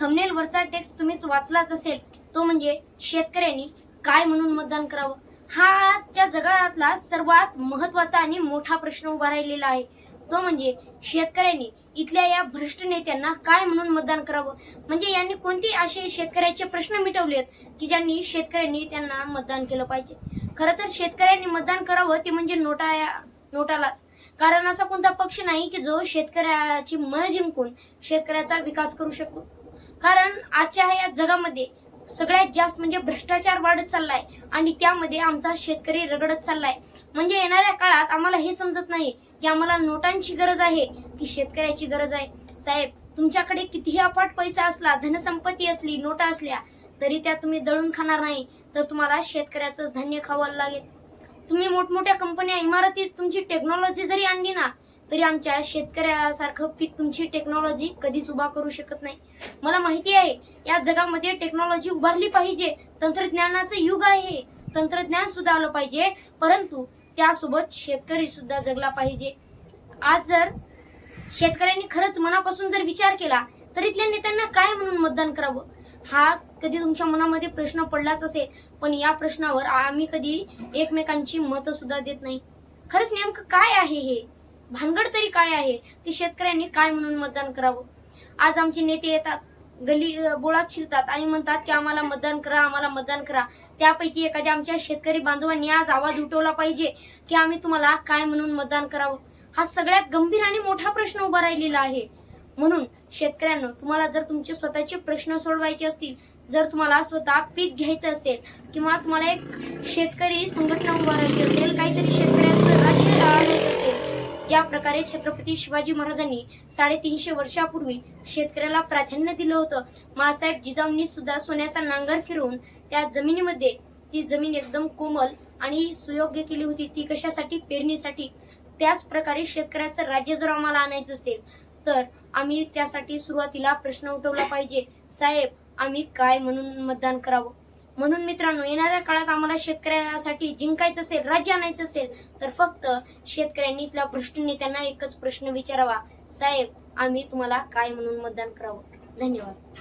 Thumbnail वरचा text तुम्हीच वाचलाच असेल तो म्हणजे शेतकऱ्यांनी काय म्हणून मतदान करावं? हा आजच्या जगातला सर्वात महत्त्वाचा आणि मोठा प्रश्न उभा राहिलेला आहे. तो म्हणजे शेतकऱ्यांनी इथल्या या भ्रष्ट नेत्यांना काय म्हणून मतदान करावं? म्हणजे यांनी कोणते असे शेतकऱ्याचे प्रश्न मिटवलेत की ज्यांनी शेतकऱ्यांनी त्यांना मतदान केलं पाहिजे? खरं तर शेतकऱ्यांनी मतदान करावं ते म्हणजे नोटा नोटालाच. कारण असा कोणता पक्ष नाही की जो शेतकऱ्याची मन जिंकून शेतकऱ्याचा विकास करू शकतो. कारण आजच्या या जगामध्ये सगळ्यात जास्त म्हणजे भ्रष्टाचार वाढत चाललाय आणि त्यामध्ये आमचा शेतकरी रगडत चाललाय. म्हणजे येणाऱ्या काळात आम्हाला हे समजत नाही की आम्हाला नोटांची गरज आहे की शेतकऱ्याची गरज आहे. साहेब तुमच्याकडे कितीही अफाट पैसा असला धनसंपत्ती असली नोटा असल्या तरी त्या तुम्ही दळून खाणार नाही तर तुम्हाला शेतकऱ्याचं धान्य खावं लागेल. तुम्ही मोठमोठ्या कंपन्या इमारतीत तुमची टेक्नॉलॉजी जरी आणली ना तरी आमच्या शेतकऱ्यासारखं पीक तुमची टेक्नॉलॉजी कधीच उभा करू शकत नाही. मला माहिती आहे या जगामध्ये टेक्नॉलॉजी उभारली पाहिजे. तंत्रज्ञानाचं युग आहे. तंत्रज्ञान सुद्धा आलं पाहिजे परंतु त्यासोबत शेतकरी सुद्धा जगला पाहिजे. आज जर शेतकऱ्यांनी खरंच मनापासून जर विचार केला तर इथल्या नेत्यांना काय म्हणून मतदान करावं? हा कधी तुमच्या मनामध्ये प्रश्न पडलाच असेल पण या प्रश्नावर आम्ही कधी एकमेकांची मतं सुद्धा देत नाही. खरंच नेमकं काय आहे हे? भानगड तरी काय आहे? की शेतकऱ्यांनी काय म्हणून मतदान करावं? आज आमचे नेते येतात गली बोळात शिरतात आणि म्हणतात की आम्हाला मतदान करा आम्हाला मतदान करा. त्यापैकी एखाद्या आमच्या शेतकरी बांधवांनी आज आवाज उठवला पाहिजे की आम्ही तुम्हाला काय म्हणून मतदान करावं? हा सगळ्यात गंभीर आणि मोठा प्रश्न उभा राहिलेला आहे. म्हणून शेतकऱ्यांना तुम्हाला जर तुमचे स्वतःचे प्रश्न सोडवायचे असतील जर तुम्हाला स्वतः पीक घ्यायचं असेल किंवा तुम्हाला एक शेतकरी संघटना उभारायची असेल काहीतरी शेतकऱ्या ज्या प्रकारे छत्रपती शिवाजी महाराजांनी साडेतीनशे वर्षापूर्वी शेतकऱ्याला प्राधान्य दिलं होतं. मासाहेब जिजाऊंनी सुद्धा सोन्याचा नांगर फिरवून त्या जमिनीमध्ये ती जमीन एकदम कोमल आणि सुयोग्य केली होती. ती कशासाठी? पेरणीसाठी. त्याच प्रकारे शेतकऱ्याचं राज्य जर आम्हाला आणायचं असेल तर आम्ही त्यासाठी सुरुवातीला प्रश्न उठवला पाहिजे. साहेब आम्ही काय म्हणून मतदान करावं? म्हणून मित्रांनो येणाऱ्या काळात आम्हाला शेतकऱ्यासाठी जिंकायचं असेल राज्य आणायचं असेल तर फक्त शेतकऱ्यांनी इथल्या भ्रष्ट नेत्यांना एकच प्रश्न विचारावा. साहेब आम्ही तुम्हाला काय म्हणून मतदान करावं? धन्यवाद.